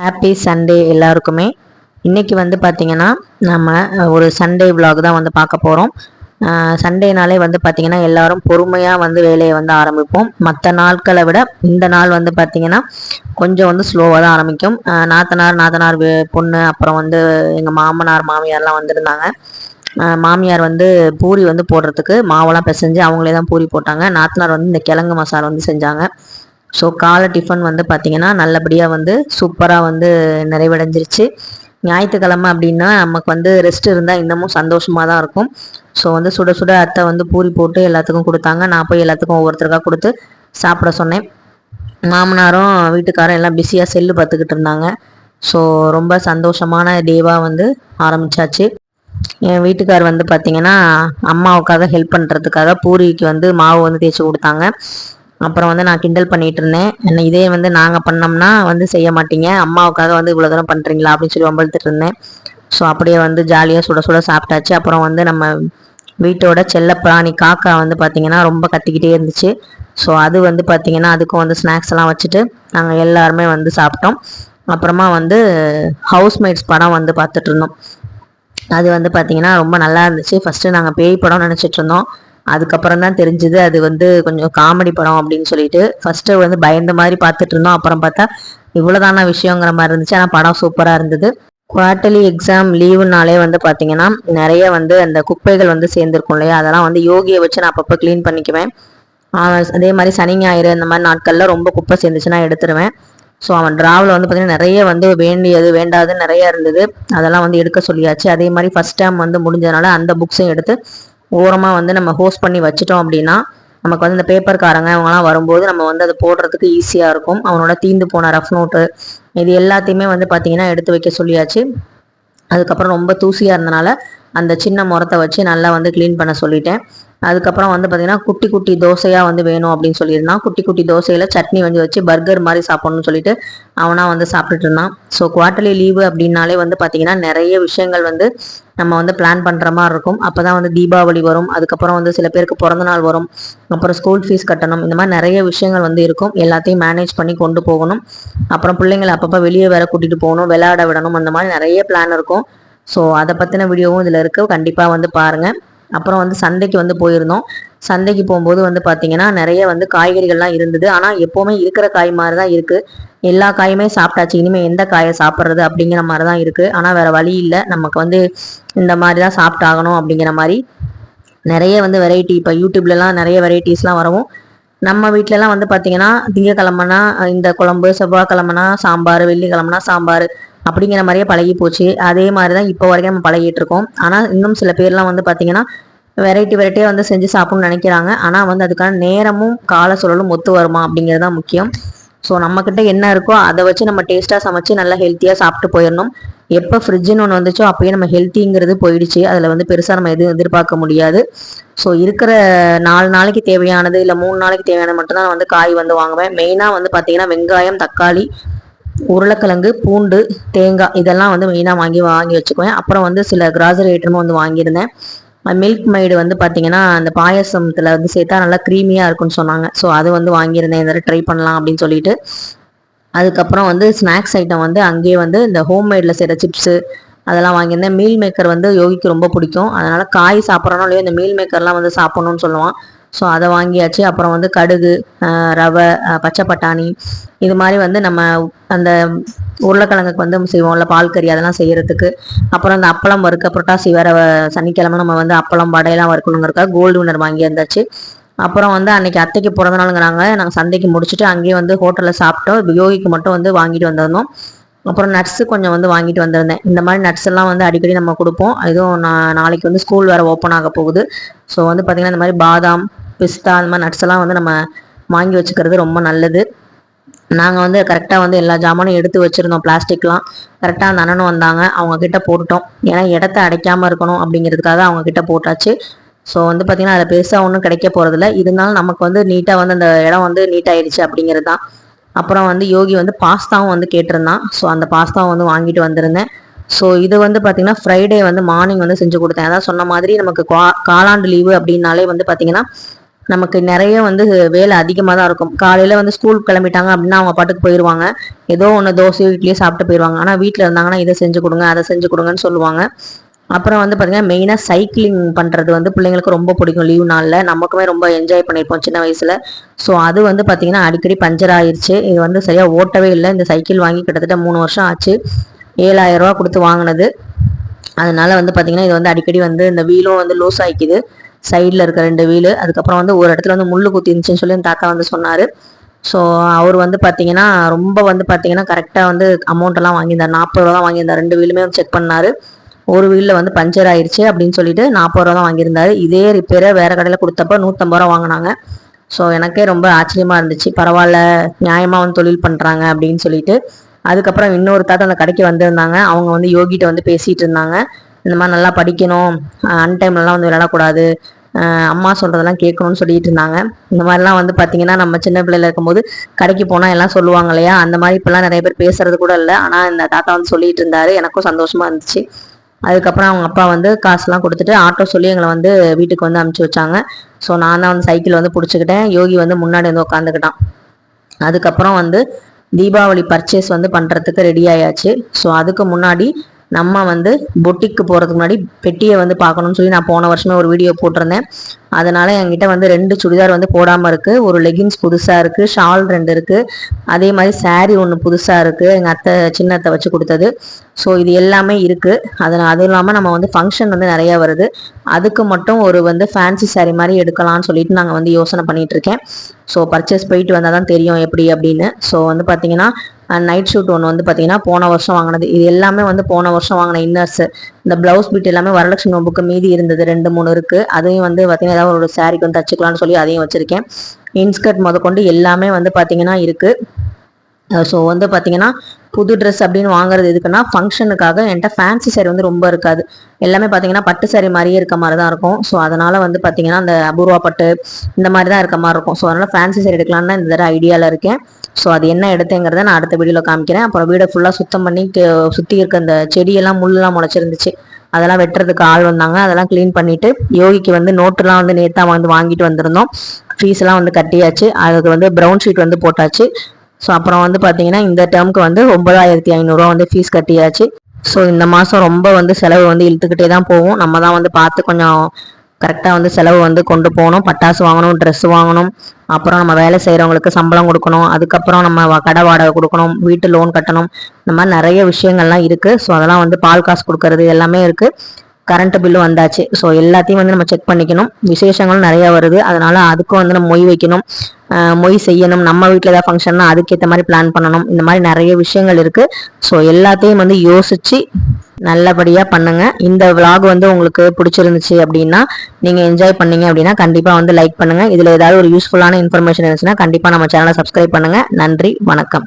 Happy Sunday எல்லாருக்குமே. இன்றைக்கி வந்து பார்த்திங்கன்னா நம்ம ஒரு சண்டே விலாக் தான் வந்து பார்க்க போகிறோம் சண்டேனாலே வந்து பார்த்திங்கன்னா எல்லாரும் பொறுமையாக வந்து வேலையை வந்து ஆரம்பிப்போம். மற்ற நாட்களை விட இந்த நாள் வந்து பார்த்திங்கன்னா கொஞ்சம் வந்து ஸ்லோவாக தான் ஆரம்பிக்கும். நாத்தனார் நாத்தனார் பொண்ணு அப்புறம் வந்து எங்கள் மாமனார் மாமியார்லாம் வந்திருந்தாங்க. மாமியார் வந்து பூரி வந்து போடுறதுக்கு மாவெல்லாம் பிசைஞ்சு அவங்களே தான் பூரி போட்டாங்க. நாத்தனார் வந்து இந்த கிழங்கு மசாலா வந்து செஞ்சாங்க. ஸோ காலை டிஃபன் வந்து பார்த்திங்கன்னா நல்லபடியாக வந்து சூப்பராக வந்து நிறைவடைஞ்சிருச்சு. ஞாயிற்றுக்கிழமை அப்படின்னா நமக்கு வந்து ரெஸ்ட் இருந்தால் இன்னமும் சந்தோஷமாக தான் இருக்கும். ஸோ வந்து சுட சுட அத்தை வந்து பூரி போட்டு எல்லாத்துக்கும் கொடுத்தாங்க. நான் போய் எல்லாத்துக்கும் ஒவ்வொருத்தருக்காக கொடுத்து சாப்பிட சொன்னேன். மாமனாரும் வீட்டுக்காரும் எல்லாம் பிஸியாக செல்லு பார்த்துக்கிட்டு இருந்தாங்க. ஸோ ரொம்ப சந்தோஷமான டேவாக வந்து ஆரம்பிச்சாச்சு. என் வீட்டுக்கார் வந்து பார்த்தீங்கன்னா அம்மாவுக்காக ஹெல்ப் பண்ணுறதுக்காக பூரிக்கு வந்து மாவு வந்து தேய்ச்சி கொடுத்தாங்க. அப்புறம் வந்து நான் கிண்டல் பண்ணிட்டு இருந்தேன். என்ன இதே வந்து நாங்கள் பண்ணோம்னா வந்து செய்ய மாட்டீங்க. அம்மாவுக்காக வந்து இவ்வளோ தூரம் பண்ணுறீங்களா அப்படின்னு சொல்லி வம்பழுத்துட்டு இருந்தேன். ஸோ அப்படியே வந்து ஜாலியாக சுட சுட சாப்பிட்டாச்சு. அப்புறம் வந்து நம்ம வீட்டோட செல்ல பிராணி காக்கா வந்து பார்த்தீங்கன்னா ரொம்ப கத்திக்கிட்டே இருந்துச்சு. ஸோ அது வந்து பார்த்தீங்கன்னா அதுக்கும் வந்து ஸ்நாக்ஸ் எல்லாம் வச்சுட்டு நாங்கள் எல்லாருமே வந்து சாப்பிட்டோம். அப்புறமா வந்து ஹவுஸ்மேட்ஸ் படம் வந்து பார்த்துட்டு இருந்தோம். அது வந்து பார்த்தீங்கன்னா ரொம்ப நல்லா இருந்துச்சு. ஃபஸ்ட்டு நாங்கள் பேய் படம் நினச்சிட்டு இருந்தோம். அதுக்கப்புறம் தான் தெரிஞ்சுது. அது வந்து கொஞ்சம் காமெடி படம் அப்படின்னு சொல்லிட்டு ஃபஸ்ட்டு வந்து பயந்த மாதிரி பார்த்துட்டு இருந்தோம். அப்புறம் பார்த்தா இவ்வளோதான விஷயங்கிற மாதிரி இருந்துச்சு. ஆனால் படம் சூப்பராக இருந்தது. குவார்ட்டர்லி எக்ஸாம் லீவுனாலே வந்து பார்த்தீங்கன்னா நிறைய வந்து அந்த குப்பைகள் வந்து சேர்ந்துருக்கும் இல்லையா? அதெல்லாம் வந்து யோகியை வச்சு நான் அப்பப்போ க்ளீன் பண்ணிக்குவேன். அதே மாதிரி சனி ஞாயிறு இந்த மாதிரி நாட்களில் ரொம்ப குப்பை சேர்ந்துச்சுன்னா எடுத்துருவேன். ஸோ அவன் ட்ராவில் வந்து பார்த்தீங்கன்னா நிறைய வந்து வேண்டியது வேண்டாது நிறைய இருந்தது. அதெல்லாம் வந்து எடுக்க சொல்லியாச்சு. அதே மாதிரி ஃபர்ஸ்ட் டைம் வந்து முடிஞ்சதுனால அந்த புக்ஸையும் எடுத்து ஓரமாக வந்து நம்ம ஹோஸ்ட் பண்ணி வச்சிட்டோம் அப்படின்னா நமக்கு வந்து இந்த பேப்பர்காரங்க அவங்கலாம் வரும்போது நம்ம வந்து அதை போடுறதுக்கு ஈஸியாக இருக்கும். அவனோட தீந்து போன ரஃப் நோட்டு இது எல்லாத்தையுமே வந்து பார்த்தீங்கன்னா எடுத்து வைக்க சொல்லியாச்சு. அதுக்கப்புறம் ரொம்ப தூசியாக இருந்தனால அந்த சின்ன முறத்தை வச்சு நல்லா வந்து க்ளீன் பண்ண சொல்லிட்டேன். அதுக்கப்புறம் வந்து பார்த்தீங்கன்னா குட்டி குட்டி தோசையாக வந்து வேணும் அப்படின்னு சொல்லியிருந்தான். குட்டி குட்டி தோசையில் சட்னி வந்து வச்சு பர்கர் மாதிரி சாப்பிட்ணுன்னு சொல்லிட்டு அவனாக வந்து சாப்பிட்டுட்டு இருந்தான். ஸோ குவார்ட்டர்லி லீவு அப்படின்னாலே வந்து பார்த்தீங்கன்னா நிறைய விஷயங்கள் வந்து நம்ம வந்து பிளான் பண்ணுற மாதிரி இருக்கும். அப்போ தான் வந்து தீபாவளி வரும். அதுக்கப்புறம் வந்து சில பேருக்கு பிறந்த நாள் வரும். அப்புறம் ஸ்கூல் ஃபீஸ் கட்டணும். இந்த மாதிரி நிறைய விஷயங்கள் வந்து இருக்கும். எல்லாத்தையும் மேனேஜ் பண்ணி கொண்டு போகணும். அப்புறம் பிள்ளைங்களை அப்பப்போ வெளியே வேற கூட்டிகிட்டு போகணும். விளையாட விடணும். அந்த மாதிரி நிறைய பிளான் இருக்கும். ஸோ அதை பற்றின வீடியோவும் இதில் இருக்குது கண்டிப்பாக வந்து பாருங்கள் அப்புறம் வந்து சந்தைக்கு வந்து போயிருந்தோம். சந்தைக்கு போகும்போது வந்து பார்த்தீங்கன்னா நிறைய வந்து காய்கறிகள்லாம் இருந்தது. ஆனால் எப்போவுமே இருக்கிற காய் மாதிரி தான் இருக்குது எல்லா காயுமே சாப்பிட்டாச்சு. இனிமேல் எந்த காயை சாப்பிட்றது அப்படிங்கிற மாதிரி தான் இருக்குது ஆனால் வேறு வழி இல்லை. நமக்கு வந்து இந்த மாதிரி தான் சாப்பிட்டாகணும் அப்படிங்கிற மாதிரி நிறைய வந்து வெரைட்டி இப்போ யூடியூப்லலாம் நிறைய வெரைட்டிஸ்லாம் வரவும். நம்ம வீட்டிலலாம் வந்து பார்த்தீங்கன்னா திங்கக்கிழமைனா இந்த குழம்பு செவ்வாய்க்கிழமைனா சாம்பார் வெள்ளிக்கிழமைனா சாம்பார் அப்படிங்கிற மாதிரியே பழகி போச்சு. அதே மாதிரி தான் இப்போ வரைக்கும் நம்ம பழகிட்டு இருக்கோம். ஆனால் இன்னும் சில பேர்லாம் வந்து பார்த்தீங்கன்னா வெரைட்டி வெரைட்டியாக வந்து செஞ்சு சாப்பிடணும்னு நினைக்கிறாங்க. ஆனால் வந்து அதுக்கான நேரமும் கால சூழலும் ஒத்து வருமா அப்படிங்கிறது தான் முக்கியம். ஸோ நம்மக்கிட்ட என்ன இருக்கோ அதை வச்சு நம்ம டேஸ்ட்டாக சமைச்சு நல்லா ஹெல்த்தியாக சாப்பிட்டு போயிடணும். எப்போ ஃப்ரிட்ஜுன்னு ஒன்று வந்துச்சோ அப்பயே நம்ம ஹெல்த்திங்கிறது போயிடுச்சு. அதில் வந்து பெருசாக நம்ம எதுவும் எதிர்பார்க்க முடியாது. ஸோ இருக்கிற நாலு நாளைக்கு தேவையானது இல்லை மூணு நாளைக்கு தேவையானது மட்டும்தான் நான் வந்து காய் வந்து வாங்குவேன். மெயினாக வந்து பார்த்தீங்கன்னா வெங்காயம் தக்காளி உருளைக்கிழங்கு பூண்டு தேங்காய் இதெல்லாம் வந்து மெயினாக வாங்கி வாங்கி வச்சுக்குவேன். அப்புறம் வந்து சில கிராசரி ஐட்டமும் வந்து வாங்கியிருந்தேன். மில்க் மைடு வந்து பார்த்தீங்கன்னா அந்த பாயசத்தில் வந்து சேர்த்தா நல்லா க்ரீமியாக இருக்கும்னு சொன்னாங்க. ஸோ அது வந்து வாங்கியிருந்தேன். இந்த ட்ரை பண்ணலாம் அப்படின்னு சொல்லிட்டு. அதுக்கப்புறம் வந்து ஸ்நாக்ஸ் ஐட்டம் வந்து அங்கேயே வந்து இந்த ஹோம்மேடில் செய்கிற சிப்ஸு அதெல்லாம் வாங்கியிருந்தேன். மீல் மேக்கர் வந்து யோகிக்கு ரொம்ப பிடிக்கும். அதனால் காய் சாப்பிட்றனோ இல்லையோ இந்த மீல் மேக்கர்லாம் வந்து சாப்பிட்ணுன்னு சொல்லுவான். ஸோ அதை வாங்கியாச்சு. அப்புறம் வந்து கடுகு ரவை பச்சை பட்டாணி இது மாதிரி வந்து நம்ம அந்த உருளைக்கிழங்குக்கு வந்து செய்வோம்ல பால் கறி அதெல்லாம் செய்யறதுக்கு. அப்புறம் அந்த அப்பளம் வறுக்க புரட்டாசி வேற சனிக்கிழமை நம்ம வந்து அப்பளம் வடையெல்லாம் வறுக்கணுங்கிறக்கா கோல்டு வினர் வாங்கி இருந்தாச்சு அப்புறம் வந்து அன்னைக்கு அத்தைக்கு பிறந்தநாளுங்கிறாங்க நாங்கள் சந்தைக்கு முடிச்சுட்டு அங்கேயே வந்து ஹோட்டலில் சாப்பிட்டோம். யோகிக்கு மட்டும் வந்து வாங்கிட்டு வந்திருந்தோம். அப்புறம் நட்ஸு கொஞ்சம் வந்து வாங்கிட்டு வந்திருந்தேன். இந்த மாதிரி நட்ஸ் எல்லாம் வந்து அடிக்கடி நம்ம கொடுப்போம். இதுவும் நான் நாளைக்கு வந்து ஸ்கூல் வேறு ஓப்பன் ஆக போகுது. ஸோ வந்து பார்த்திங்கன்னா இந்த மாதிரி பாதாம் பிஸ்தா அந்த மாதிரி நட்ஸ் எல்லாம் வந்து நம்ம வாங்கி வச்சுக்கிறது ரொம்ப நல்லது. நாங்கள் வந்து கரெக்டாக வந்து எல்லா ஜாமானும் எடுத்து வச்சுருந்தோம் பிளாஸ்டிக்லாம் கரெக்டாக அந்த அண்ணனும் வந்தாங்க. அவங்க கிட்ட போட்டுட்டோம். ஏன்னா இடத்த அடைக்காமல் இருக்கணும் அப்படிங்கிறதுக்காக அவங்க கிட்ட போட்டாச்சு. ஸோ வந்து பார்த்திங்கன்னா அதில் பெருசாக ஒன்றும் கிடைக்க போகிறதில்ல இருந்தாலும் நமக்கு வந்து நீட்டாக வந்து அந்த இடம் வந்து நீட்டாயிடுச்சு அப்படிங்கிறது தான். அப்புறம் வந்து யோகி வந்து பாஸ்தாவும் வந்து கேட்டிருந்தான். ஸோ அந்த பாஸ்தாவும் வந்து வாங்கிட்டு வந்திருந்தேன். ஸோ இது வந்து பார்த்தீங்கன்னா ஃப்ரைடே வந்து மார்னிங் வந்து செஞ்சு கொடுத்தேன். அதான் சொன்ன மாதிரி நமக்கு கா- காலாண்டு லீவு அப்படின்னாலே வந்து பார்த்தீங்கன்னா நமக்கு நிறைய வந்து வேலை அதிகமாக தான் இருக்கும். காலையில் வந்து ஸ்கூல் கிளம்பிட்டாங்க அப்படின்னா அவங்க பாட்டுக்கு போயிடுவாங்க ஏதோ ஒன்று தோசை வீட்லேயே சாப்பிட்டு போயிடுவாங்க ஆனால் வீட்டில் இருந்தாங்கன்னா இதை செஞ்சு கொடுங்க அதை செஞ்சு கொடுங்கன்னு சொல்லுவாங்க. அப்புறம் வந்து பார்த்தீங்கன்னா மெயினாக சைக்கிளிங் பண்ணுறது வந்து பிள்ளைங்களுக்கு ரொம்ப பிடிக்கும். லீவ் நாளில் நமக்குமே ரொம்ப என்ஜாய் பண்ணியிருப்போம் சின்ன வயசில். ஸோ அது வந்து பார்த்திங்கன்னா அடிக்கடி பஞ்சர் ஆயிடுச்சு இது வந்து சரியாக ஓட்டவே இல்லை. இந்த சைக்கிள் வாங்கி கிட்டத்தட்ட மூணு வருஷம் ஆச்சு. ஏழாயிரம் ரூபா கொடுத்து வாங்கினது. அதனால வந்து பார்த்திங்கன்னா இது வந்து அடிக்கடி வந்து இந்த வீலும் வந்து லூஸ் ஆகிக்குது சைடில் இருக்க ரெண்டு வீலு. அதுக்கப்புறம் வந்து ஒரு இடத்துல வந்து முள்ளு குத்தி இருந்துச்சுன்னு சொல்லி தாத்தா வந்து சொன்னார். ஸோ அவர் வந்து பார்த்தீங்கன்னா ரொம்ப வந்து பார்த்தீங்கன்னா கரெக்டாக வந்து அமௌண்ட்டெல்லாம் வாங்கியிருந்தார். நாற்பது ரூபா தான் வாங்கியிருந்தார். ரெண்டு வீலுமே செக் பண்ணார். ஒரு வீலில் வந்து பஞ்சர் ஆயிடுச்சு அப்படின்னு சொல்லிட்டு நாற்பது ரூபா தான் வாங்கியிருந்தாரு. இதே ரிப்பேரை வேற கடையில் கொடுத்தப்ப நூற்றம்பது ரூபா வாங்கினாங்க. ஸோ எனக்கே ரொம்ப ஆச்சரியமாக இருந்துச்சு. பரவாயில்ல நியாயமாக வந்து தொழில் பண்ணுறாங்க அப்படின்னு சொல்லிட்டு. அதுக்கப்புறம் இன்னொரு தாத்தா அந்த கடைக்கு வந்திருந்தாங்க. அவங்க வந்து யோகிட்ட வந்து பேசிகிட்டு இருந்தாங்க. இந்த மாதிரி நல்லா படிக்கணும். அன்டைம்லலாம் வந்து விளையாடக்கூடாது அம்மா சொல்கிறதெல்லாம் கேட்கணும்னு சொல்லிட்டு இருந்தாங்க. இந்த மாதிரிலாம் வந்து பார்த்தீங்கன்னா நம்ம சின்ன பிள்ளையில இருக்கும்போது கடைக்கு போனால் எல்லாம் சொல்லுவாங்க இல்லையா? அந்த மாதிரி இப்போல்லாம் நிறைய பேர் பேசுறது கூட இல்லை. ஆனால் இந்த தாத்தா வந்து சொல்லிட்டு இருந்தாரு. எனக்கும் சந்தோஷமா இருந்துச்சு. அதுக்கப்புறம் அவங்க அப்பா வந்து காசுலாம் கொடுத்துட்டு ஆட்டோ சொல்லி எங்களை வந்து வீட்டுக்கு வந்து அனுப்பிச்சி வச்சாங்க. ஸோ நான் தான் வந்து சைக்கிள் வந்து பிடிச்சிக்கிட்டேன். யோகி வந்து முன்னாடி வந்து உட்காந்துக்கிட்டான் அதுக்கப்புறம் வந்து தீபாவளி பர்ச்சேஸ் வந்து பண்ணுறதுக்கு ரெடி ஆயாச்சு. ஸோ அதுக்கு முன்னாடி நம்ம வந்து பொட்டிக்கு போகிறதுக்கு முன்னாடி பெட்டியை வந்து பார்க்கணும்னு சொல்லி நான் போன வருஷமே ஒரு வீடியோ போட்டிருந்தேன். அதனால் என்கிட்ட வந்து ரெண்டு சுடிதார் வந்து போடாமல் இருக்குது ஒரு லெகின்ஸ் புதுசாக இருக்குது ஷால் ரெண்டு இருக்குது அதே மாதிரி சாரீ ஒன்று புதுசாக இருக்குது எங்கள் அத்தை சின்னத்தை வச்சு கொடுத்தது. ஸோ இது எல்லாமே இருக்குது அதில் அதுவும் இல்லாமல் நம்ம வந்து ஃபங்க்ஷன் வந்து நிறையா வருது. அதுக்கு மட்டும் ஒரு வந்து ஃபேன்சி சாரீ மாதிரி எடுக்கலாம்னு சொல்லிட்டு நாங்கள் வந்து யோசனை பண்ணிகிட்ருக்கேன் ஸோ பர்ச்சேஸ் போயிட்டு வந்தால் தான் தெரியும் எப்படி அப்படின்னு. ஸோ வந்து பார்த்தீங்கன்னா நைட் ஷூட் ஒன்று வந்து பார்த்தீங்கன்னா போன வருஷம் வாங்கினது. இது எல்லாமே வந்து போன வருஷம் வாங்கின இன்னர்ஸ் இந்த ப்ளவுஸ் பீட் எல்லாமே வரலட்சுமி புக்கு மீதி இருந்தது ரெண்டு மூணு இருக்குது அதையும் வந்து பார்த்தீங்கன்னா ஏதாவது ஒரு சாரிக்கு வந்து தச்சுக்கலாம்னு சொல்லி அதையும் வச்சுருக்கேன். இன்ஸ்கர்ட் முதற்கொண்டு எல்லாமே வந்து பார்த்தீங்கன்னா இருக்குது ஸோ வந்து பார்த்தீங்கன்னா புது ட்ரெஸ் அப்படின்னு வாங்குறது எதுக்குன்னா ஃபங்க்ஷனுக்காக என்கிட்ட ஃபேன்சி சாரி வந்து ரொம்ப இருக்காது. எல்லாமே பார்த்தீங்கன்னா பட்டு சாரி மாதிரியே இருக்க மாதிரி தான் இருக்கும். ஸோ அதனால் வந்து பார்த்தீங்கன்னா அந்த அபூர்வா பட்டு இந்த மாதிரி தான் இருக்க மாதிரி இருக்கும். ஸோ அதனால் ஃபேன்சி சாரி எடுக்கலான்னு தான் இந்த தடவை ஐடியாவில் இருக்கேன். ஸோ அது என்ன எடுத்தேங்கிறத நான் அடுத்த வீடியோவில் காமிக்கிறேன். அப்புறம் வீடை ஃபுல்லாக சுத்தம் பண்ணி சுற்றி இருக்க அந்த செடியெல்லாம் முள்ளெல்லாம் முளைச்சிருந்துச்சு. அதெல்லாம் வெட்டுறதுக்கு ஆள் வந்தாங்க. அதெல்லாம் க்ளீன் பண்ணிட்டு யோகிக்கு வந்து நோட்டுலாம் வந்து நேத்தா வந்து வாங்கிட்டு வந்திருந்தோம். ஃபீஸ்லாம் வந்து கட்டியாச்சு. அதுக்கு வந்து ப்ரௌன் ஷீட் வந்து போட்டாச்சு. ஸோ அப்புறம் வந்து பார்த்தீங்கன்னா இந்த டேர்முக்கு வந்து ஒன்பதாயிரத்தி ஐநூறுரூவா வந்து ஃபீஸ் கட்டியாச்சு. ஸோ இந்த மாதம் ரொம்ப வந்து செலவு வந்து இழுத்துக்கிட்டே தான் போகும். நம்ம தான் வந்து பார்த்து கொஞ்சம் கரெக்டாக வந்து செலவு வந்து கொண்டு போகணும். பட்டாசு வாங்கணும் ட்ரெஸ் வாங்கணும். அப்புறம் நம்ம வேலை செய்கிறவங்களுக்கு சம்பளம் கொடுக்கணும். அதுக்கப்புறம் நம்ம கடை வாடகை கொடுக்கணும். வீட்டு லோன் கட்டணும். இந்த மாதிரி நிறைய விஷயங்கள்லாம் இருக்குது ஸோ அதெல்லாம் வந்து பால் காசு கொடுக்கறது எல்லாமே இருக்குது கரண்ட் பில்லும் வந்தாச்சு. ஸோ எல்லாத்தையும் வந்து நம்ம செக் பண்ணிக்கணும். விசேஷங்களும் நிறைய வருது. அதனால அதுக்கும் வந்து நம்ம மொய் வைக்கணும். மொய் செய்யணும். நம்ம வீட்டில் ஏதாவது ஃபங்க்ஷன்னா அதுக்கேற்ற மாதிரி பிளான் பண்ணணும். இந்த மாதிரி நிறைய விஷயங்கள் இருக்குது ஸோ எல்லாத்தையும் வந்து யோசிச்சு நல்லபடியாக பண்ணுங்க. இந்த விலாக் வந்து உங்களுக்கு பிடிச்சிருந்துச்சு அப்படின்னா நீங்கள் என்ஜாய் பண்ணீங்க அப்படின்னா கண்டிப்பாக வந்து லைக் பண்ணுங்கள் இதில் ஏதாவது ஒரு யூஸ்ஃபுல்லான இன்ஃபர்மேஷன் இருந்துச்சுன்னா கண்டிப்பாக நம்ம சேனலை சப்ஸ்கிரைப் பண்ணுங்கள் நன்றி வணக்கம்.